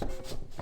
Non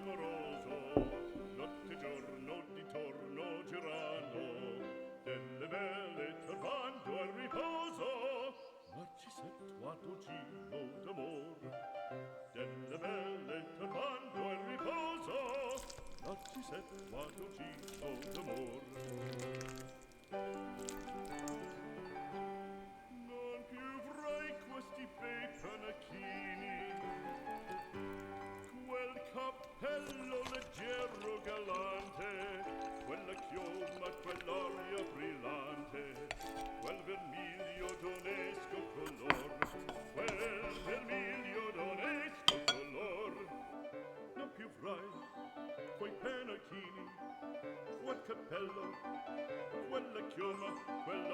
amoroso notte e giorno di torno girando delle belle turbando al riposo ma ci settuato giro d'amor delle belle turbando al riposo ma ci settuato giro d'amor. Cappello leggero galante, quella chioma, quell'aria brillante, quel vermiglio d'onesco color, quel vermiglio d'onesco color. Non più avrai quei pennacchini, quel cappello, quella chioma, quell'aria